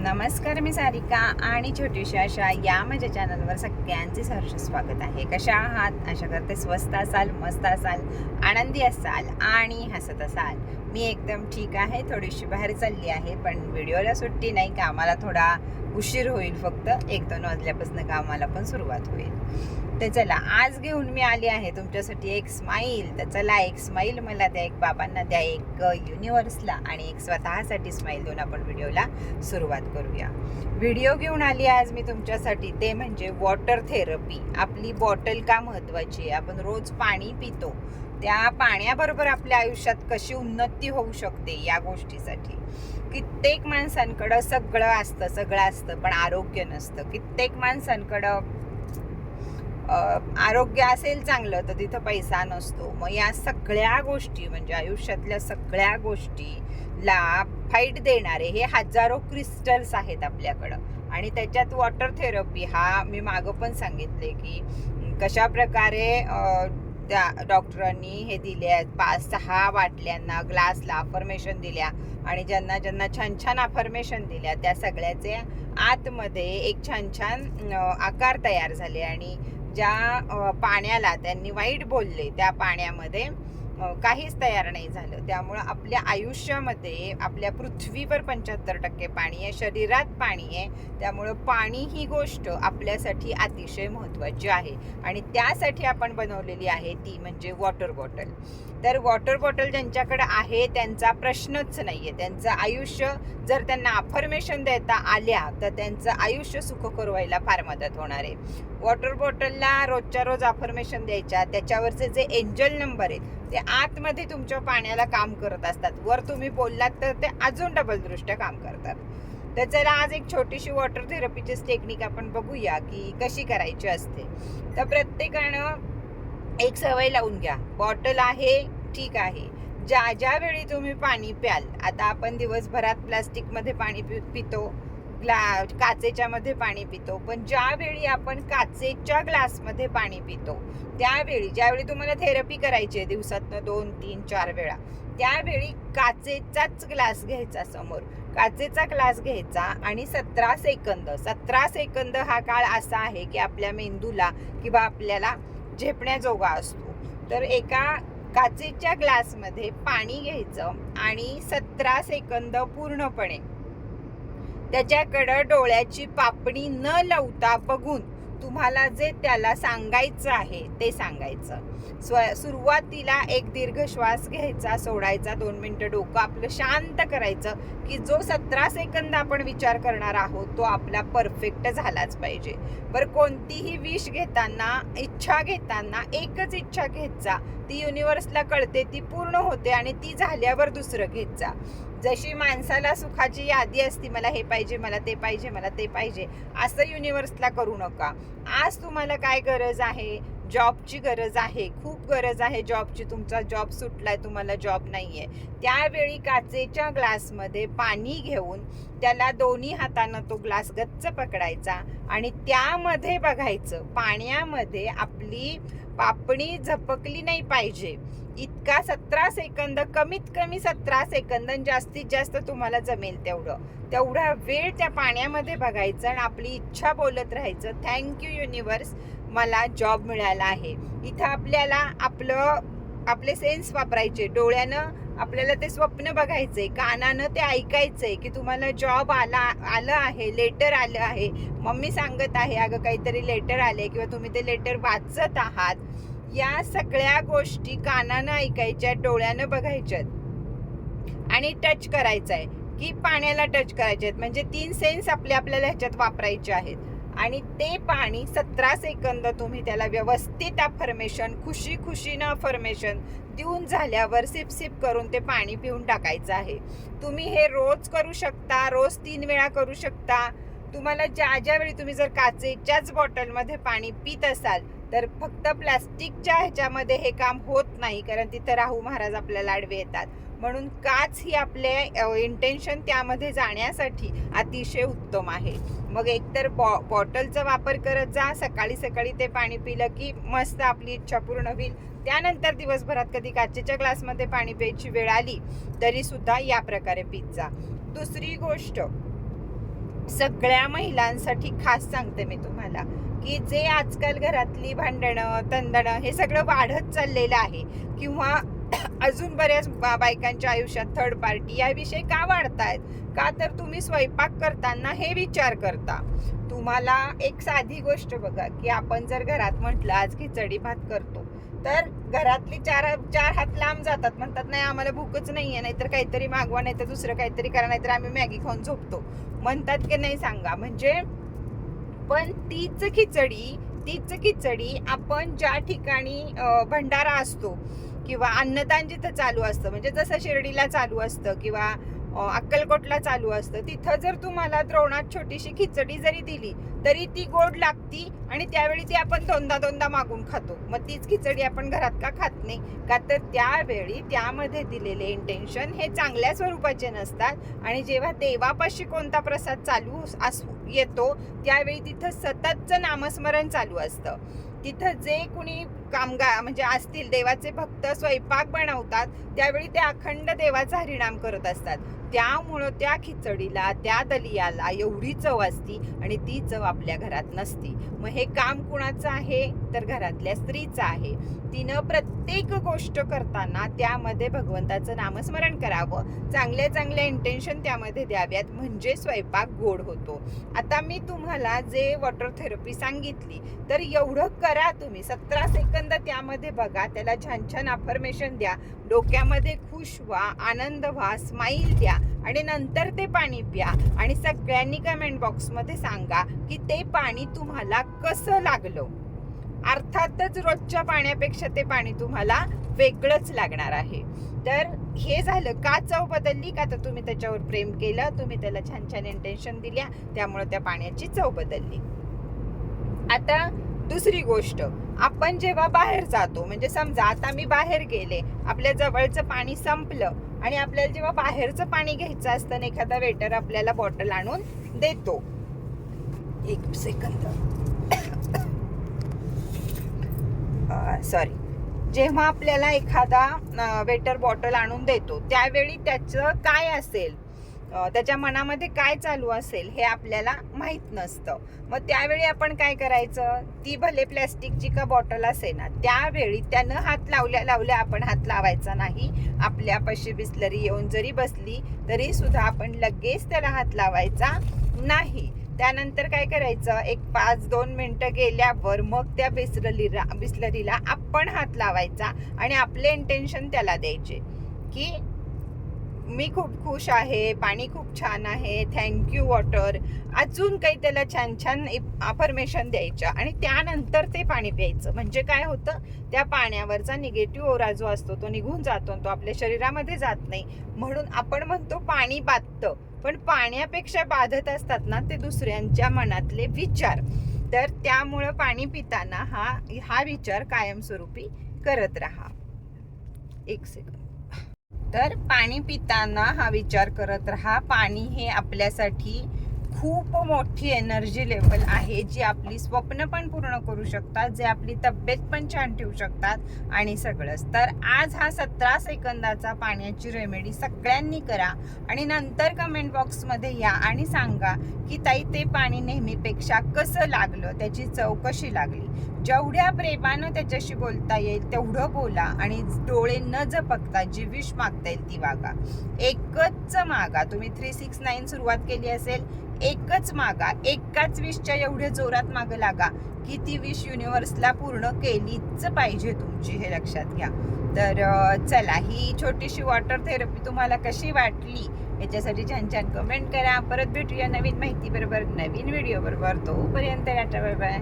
नमस्कार मी सारिका आणि छोटीशी अशा या माझ्या चॅनलवर सगळ्यांचे सहर्ष स्वागत आहे. कशा आहात? आशा करते स्वस्त असाल मस्त असाल आनंदी असाल आणि हसत असाल. मी एकदम ठीक आहे थोडीशी बाहेर चालली आहे पण व्हिडिओला सुट्टी नाही कामाला थोडा उशीर होईल फक्त. एक दोन वाजल्यापासून कामाला पण सुरुवात होईल. तर चला आज घेऊन मी आली आहे तुमच्यासाठी एक स्माईल तर चला एक स्माईल मला द्या एक बाबांना द्या एक युनिव्हर्सला आणि एक स्वतःसाठी स्माईल देऊन आपण व्हिडिओला सुरुवात करूया. व्हिडिओ घेऊन आली आज मी तुमच्यासाठी ते म्हणजे वॉटर थेरपी आपली बॉटल का महत्त्वाची आहे? आपण रोज पाणी पितो. त्या पाण्याबरोबर आपल्या आयुष्यात कशी उन्नती होऊ शकते या गोष्टीसाठी. कित्येक माणसांकडं सगळं असतं सगळं असतं पण आरोग्य नसतं. कित्येक माणसांकडं आरोग्य असेल चांगलं तर तिथं पैसा नसतो. मग या सगळ्या गोष्टी म्हणजे आयुष्यातल्या सगळ्या गोष्टीला फाईट देणारे हे हजारो क्रिस्टल्स आहेत आपल्याकडं. आणि त्याच्यात वॉटर थेरपी हा मी मागं पण सांगितले की कशा प्रकारे त्या डॉक्टरांनी हे दिले आहेत. पाच सहा बाटल्यांना ग्लासला अफर्मेशन दिल्या आणि ज्यांना ज्यांना छान छान अफर्मेशन दिल्या त्या सगळ्याचे आतमध्ये एक छान छान आकार तयार झाले आणि ज्या पाण्याला त्यांनी वाईट बोलले त्या पाण्यामध्ये काहीच तयार नाही झालं. त्यामुळं आपल्या आयुष्यामध्ये आपल्या पृथ्वीवर पंच्याहत्तर टक्के पाणी आहे शरीरात पाणी आहे. त्यामुळं पाणी ही गोष्ट आपल्यासाठी अतिशय महत्त्वाची आहे. आणि त्यासाठी आपण बनवलेली आहे ती म्हणजे वॉटर बॉटल. तर वॉटर बॉटल ज्यांच्याकडे आहे त्यांचा प्रश्नच नाही आहे त्यांचं आयुष्य जर त्यांना अफर्मेशन देता आल्या तर त्यांचं आयुष्य सुखकर व्हायला फार मदत होणार आहे. वॉटर बॉटलला रोजच्या रोज अफर्मेशन द्यायच्या त्याच्यावरचे जे एंजल नंबर आहेत ते आतमध्ये तुमच्या पाण्याला काम करत असतात. वर तुम्ही बोललात तर ते अजून डबल दृष्ट्या काम करतात. तर चला आज एक छोटीशी वॉटर थेरपीची टेक्निक आपण बघूया की कशी करायची असते. तर प्रत्येकानं एक सवय लावून घ्या. बॉटल आहे ठीक आहे. ज्या ज्यावेळी तुम्ही पाणी प्याल आता आपण दिवसभरात प्लास्टिकमध्ये पाणी पि पितो. ग्ला काचेच्या मध्ये पाणी पितो. पण ज्यावेळी आपण काचेच्या ग्लासमध्ये पाणी पितो त्यावेळी ज्यावेळी तुम्हाला थेरपी करायची आहे दिवसातनं दोन तीन चार वेळा त्यावेळी काचेचाच ग्लास घ्यायचा समोर. काचेचा ग्लास घ्यायचा आणि सतरा सेकंद सतरा सेकंद हा काळ असा आहे की आपल्या मेंदूला किंवा आपल्याला झेपण्याजोगा असतो. तर एका काचेच्या ग्लासमध्ये पाणी घ्यायचं आणि सतरा सेकंद पूर्णपणे त्याच्याकडं डोळ्याची पापणी न लावता बघून तुम्हाला जे त्याला सांगायचं आहे ते सांगायचं. स्व सुरुवातीला एक दीर्घ श्वास घ्यायचा सोडायचा दोन मिनटं डोकं आपलं शांत करायचं की जो सतरा सेकंद आपण विचार करणार आहोत तो आपला परफेक्ट झालाच पाहिजे. बरं कोणतीही विष घेताना इच्छा घेताना एकच इच्छा घेत जा ती युनिव्हर्सला कळते ती पूर्ण होते आणि ती झाल्यावर दुसरं घेत जा जशी माणसाला सुखाची यादी असती मला हे पाहिजे मला ते पाहिजे मला ते पाहिजे असं युनिव्हर्सला करू नका. आज तुम्हाला काय गरज आहे? जॉबची गरज आहे खूप गरज आहे जॉबची. तुमचा जॉब सुटलाय तुम्हाला जॉब नाही आहे त्यावेळी काचेच्या ग्लासमध्ये पाणी घेऊन त्याला दोन्ही हातानं तो ग्लास गच्च पकडायचा आणि त्यामध्ये बघायचं पाण्यामध्ये आपली पापणी झपकली नाही पाहिजे. इतका सतरा सेकंद कमीत कमी सतरा सेकंद जास्तीत जास्त तुम्हाला जमेल तेवढं. तेवढा वेळ त्या पाण्यामध्ये बघायचं आणि आपली इच्छा बोलत राहायचं. Thank you universe. मला जॉब मिळाला आहे. इथं आपल्याला आपलं आपले सेन्स वापरायचे. डोळ्यानं आपल्याला ते स्वप्न बघायचंय. कानानं ते ऐकायचंय की तुम्हाला जॉब आला आलं आहे लेटर आलं आहे. मम्मी सांगत आहे अगं काहीतरी लेटर आले किंवा तुम्ही ते लेटर वाचत आहात. या सगळ्या गोष्टी कानानं ऐकायच्या डोळ्यानं बघायच्यात. आणि टच करायचं आहे की पाण्याला टच करायचे आहेत म्हणजे तीन सेन्स आपले आपल्याला ह्याच्यात वापरायचे आहेत. आणि ते पाणी सतरा सेकंद तुम्ही त्याला व्यवस्थित अफर्मेशन खुशी खुशीनं अफर्मेशन देऊन झाल्यावर सिप सिप करून ते पाणी पिऊन टाकायचं आहे. तुम्ही हे रोज करू शकता रोज तीन वेळा करू शकता. तुम्हाला ज्या ज्यावेळी तुम्ही जर काचेच्याच बॉटलमध्ये पाणी पित असाल तर फक्त प्लास्टिकच्या ह्याच्यामध्ये हे काम होत नाही कारण तिथं राहू महाराज आपल्याला आडवे येतात. म्हणून काच ही आपले इंटेन्शन त्यामध्ये जाण्यासाठी अतिशय उत्तम आहे. मग एकतर बॉ बॉटलचा वापर करत जा सकाळी सकाळी ते पाणी पिलं की मस्त आपली इच्छा पूर्ण होईल. त्यानंतर दिवसभरात कधी काचेच्या ग्लासमध्ये पाणी प्यायची वेळ आली तरीसुद्धा या प्रकारे पित जा. दुसरी गोष्ट सगळ्या महिलांसाठी खास सांगते मी तुम्हाला की जे आजकाल घरातली भांडणं तंदणं हे सगळं वाढत चाललेलं आहे किंवा अजून बऱ्याच बा- बायकांच्या आयुष्यात थर्ड पार्टी याविषयी का वाढतायत? का तर तुम्ही स्वयंपाक करताना हे विचार करता. तुम्हाला एक साधी गोष्ट बघा की आपण जर घरात म्हटलं आज खिचडी भात करतो. तर घरातली चार चार हात लांब जातात. म्हणतात नाही आम्हाला भूकच आहे नाहीतर काहीतरी मागवा नाही तर दुसरं काहीतरी करा नाहीतर आम्ही मॅगी खाऊन झोपतो. म्हणतात की नाही सांगा. म्हणजे पण तीच खिचडी तीच खिचडी आपण ज्या ठिकाणी भंडारा असतो किंवा अन्नदान जिथं चालू असतं म्हणजे जसं शिर्डीला चालू असतं किंवा अक्कलकोटला चालू असतं. तिथं जर तुम्हाला द्रोणात छोटीशी खिचडी जरी दिली तरी ती गोड लागती आणि त्यावेळी ती आपण दोनदा दोनदा मागून खातो. मग तीच खिचडी आपण घरात का खात नाही? का तर त्यावेळी त्यामध्ये दिलेले इंटेन्शन हे चांगल्या स्वरूपाचे नसतात. आणि जेव्हा देवापाशी कोणता प्रसाद चालू असू येतो त्यावेळी तिथं सततचं नामस्मरण चालू असतं. तिथं जे कुणी कामगार म्हणजे असतील देवाचे भक्त स्वयंपाक बनवतात त्यावेळी ते अखंड देवाचा हरिणाम करत असतात. त्यामुळं त्या खिचडीला त्या दलियाला एवढी चव असती आणि ती चव आपल्या घरात नसती. मग हे काम कुणाचं आहे? तर घरातल्या स्त्रीचं आहे. तिनं प्रत्येक गोष्ट करताना त्यामध्ये भगवंताचं नामस्मरण करावं. चांगल्या चांगल्या इंटेन्शन त्यामध्ये द्याव्यात. म्हणजे स्वयंपाक गोड होतो. आता मी तुम्हाला जे वॉटर थेरपी सांगितली तर एवढं करा तुम्ही. सतरा सेकंद त्यामध्ये बघा. त्याला छान छान अफर्मेशन द्या. डोक्यामध्ये खुश व्हा आनंद व्हा स्माईल द्या. आणि नंतर ते पाणी प्या. आणि सगळ्यांनी कमेंट बॉक्समध्ये सांगा की ते पाणी तुम्हाला कसं लागलं? अर्थातच रोजच्या पाण्यापेक्षा ते पाणी तुम्हाला वेगळंच लागणार आहे. तर हे झालं का चव बदलली? का तर तुम्ही त्याच्यावर प्रेम केलं तुम्ही त्याला छान छान इंटेन्शन दिल्या त्यामुळे त्या पाण्याची चव बदलली. आता दुसरी गोष्ट आपण जेव्हा बाहेर जातो म्हणजे समजा आता मी बाहेर गेले आपल्या जवळचं पाणी संपलं आणि आपल्याला जेव्हा बाहेरचं पाणी घ्यायचं असतं आणि एखादा वेटर आपल्याला बॉटल आणून देतो. एक सेकंद सॉरी जेव्हा आपल्याला एखादा वेटर बॉटल आणून देतो त्यावेळी त्याचं काय असेल? त्याच्या मनामध्ये काय चालू असेल हे आपल्याला माहीत नसतं. मग त्यावेळी आपण काय करायचं? ती भले प्लॅस्टिकची का बॉटल असे ना त्यावेळी त्यानं हात लावल्या लावल्या आपण हात लावायचा नाही. आपल्यापाशी बिस्लरी येऊन जरी बसली तरी सुद्धा आपण लगेच त्याला हात लावायचा नाही. त्यानंतर काय करायचं? एक पाच दोन मिनटं गेल्यावर मग त्या बिस्लरीला बिस्लरीला आपण हात लावायचा आणि आपले इंटेन्शन त्याला द्यायचे. की मी खूप खुश आहे पाणी खूप छान आहे थँक्यू वॉटर अजून काही त्याला छान छान अफर्मेशन द्यायच्या आणि त्यानंतर ते पाणी प्यायचं. म्हणजे काय होतं? त्या पाण्यावरचा निगेटिव्ह ओरा जो असतो तो निघून जातो आणि तो आपल्या शरीरामध्ये जात नाही. म्हणून आपण म्हणतो पाणी बाधतं. पण पाण्यापेक्षा बाधत असतात ना ते दुसऱ्यांच्या मनातले विचार. तर त्यामुळं पाणी पिताना हा हा विचार कायमस्वरूपी करत राहा. एक सेकंद तर पाणी पिताना हा विचार करत राहा. पाणी हे आपल्यासाठी खूप मोठी एनर्जी लेवल आहे जी आपली स्वप्न पण पूर्ण करू शकतात जे आपली तब्येत पण छान ठेवू शकतात आणि सगळंच. तर आज हा सतरा सेकंदाचा पाण्याची रेमेडी सगळ्यांनी करा आणि नंतर कमेंट बॉक्समध्ये या आणि सांगा की ताई ते पाणी नेहमीपेक्षा कसं लागलं? त्याची चव कशी लागली? जेवढ्या प्रेमानं त्याच्याशी बोलता येईल तेवढं बोला आणि डोळे न जपकता जी विश मागता येईल ती वागा. एकच मागा. तुम्ही थ्री सिक्स नाईन सुरुवात केली असेल एकच मागा एकाच विशच्या एवढ्या जोरात मागं लागा की ती विश युनिव्हर्सला पूर्ण केलीच पाहिजे तुमची हे लक्षात घ्या. तर चला ही छोटीशी वॉटर थेरपी तुम्हाला कशी वाटली याच्यासाठी छान छान कमेंट करा. परत भेटूया नवीन माहिती बरोबर नवीन व्हिडिओ बरोबर. तोपर्यंत बाय बाय